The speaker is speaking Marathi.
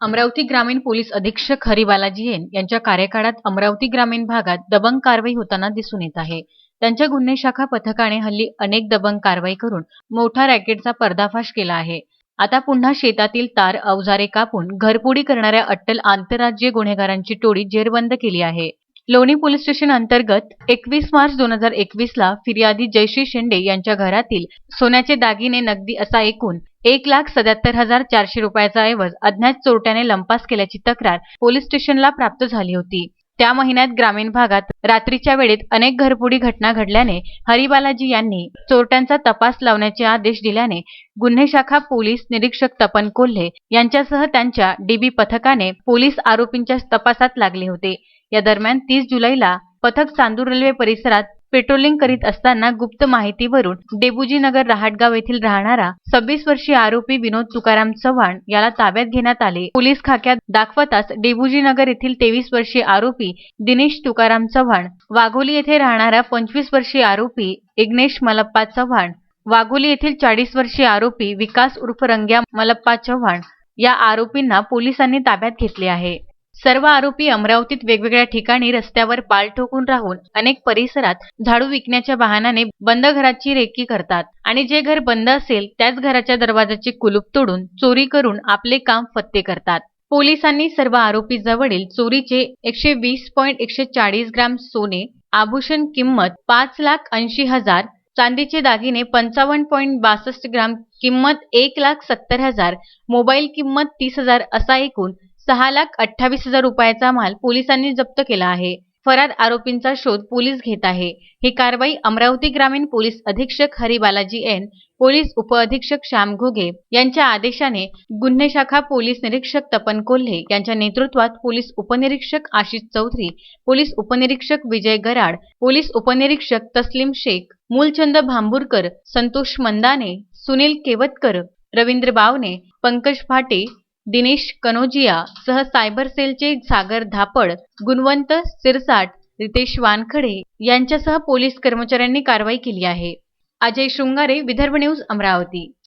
अमरावती ग्रामीण पोलीस अधीक्षक हरिबालाजी एन यांच्या कार्यकाळात अमरावती ग्रामीण भागात दबंग कारवाई होताना दिसून येत आहे. त्यांच्या गुन्हे शाखा पथकाने हल्ली अनेक दबंग कारवाई करून मोठा रॅकेटचा पर्दाफाश केला आहे. आता पुन्हा शेतातील तार अवजारे कापून घरपोडी करणाऱ्या अट्टल आंतरराज्यीय गुन्हेगारांची टोळी जेरबंद केली आहे. लोणी पोलीस स्टेशन अंतर्गत एकवीस मार्च दोन हजार एकवीस ला फिर्यादी जयश्री शेंडे यांच्या घरातील सोन्याचे दागिने नगदी असा एकूण एक लाख सत्याहत्तर हजार चारशे रुपयाचा ऐवज अज्ञात चोरट्याने लंपास केल्याची तक्रार पोलीस स्टेशनला प्राप्त झाली होती. त्या महिन्यात ग्रामीण भागात रात्रीच्या वेळेत अनेक घरपुडी घटना घडल्याने हरिबालाजी यांनी चोरट्यांचा तपास लावण्याचे आदेश दिल्याने गुन्हे शाखा पोलीस निरीक्षक तपन कोल्हे यांच्यासह त्यांच्या डीबी पथकाने पोलीस आरोपींच्या तपासात लागले होते. या दरम्यान तीस जुलैला पथक चांदूर रेल्वे परिसरात पेट्रोलिंग करीत असताना गुप्त माहितीवरून डेबुजी नगर रहाटगाव येथील राहणारा सव्वीस वर्षीय आरोपी विनोद तुकाराम चव्हाण याला ताब्यात घेण्यात आले. पोलीस खाक्यात दाखवताच डेबुजी नगर येथील तेवीस वर्षीय आरोपी दिनेश तुकाराम चव्हाण वाघोली येथे राहणारा पंचवीस वर्षीय आरोपी इग्नेश मलप्पा चव्हाण वाघोली येथील चाळीस वर्षीय आरोपी विकास उर्फ रंग्या मलप्पा चव्हाण या आरोपींना पोलिसांनी ताब्यात घेतले आहे. सर्व आरोपी अमरावतीत वेगवेगळ्या ठिकाणी रस्त्यावर पाल ठोकून राहून अनेक परिसरात झाडू विकण्याच्या बहाण्याने बंद घराची रेकी करतात. आणि जे घर बंद असेल त्याच घराच्या दरवाजाचे कुलूप तोडून चोरी करून आपले काम फत्ते करतात. पोलिसांनी सर्व आरोपी जवळील चोरीचे एकशे वीस पॉईंट एकशे चाळीस ग्राम सोने आभूषण किंमत पाच लाख ऐंशी हजार चांदीचे दागिने पंचावन्न पॉईंट बासष्ट ग्राम किंमत एक लाख सत्तर हजार मोबाईल किंमत तीस हजार असा एकूण सहा लाख अठ्ठावीस हजार रुपयाचा माल पोलिसांनी जप्त केला आहे. फरार आरोपींचा शोध पोलीस घेत आहे. ही कारवाई अमरावती ग्रामीण पोलीस अधीक्षक हरिबालाजी एन पोलीस उपअधीक्षक श्याम घोगे यांच्या आदेशाने गुन्हे शाखा पोलीस निरीक्षक तपन कोल्हे यांच्या नेतृत्वात पोलीस उपनिरीक्षक आशिष चौधरी पोलीस उपनिरीक्षक विजय गराड पोलीस उपनिरीक्षक तस्लीम शेख मूलचंद भांबुरकर संतोष मंदाने सुनील केवतकर रवींद्र बावने पंकज फाटे दिनेश कनोजिया सह सायबर सेलचे सागर धापड गुणवंत सिरसाट रितेश वानखडे यांच्यासह पोलीस कर्मचाऱ्यांनी कारवाई केली आहे. अजय शृंगारे विदर्भ न्यूज अमरावती.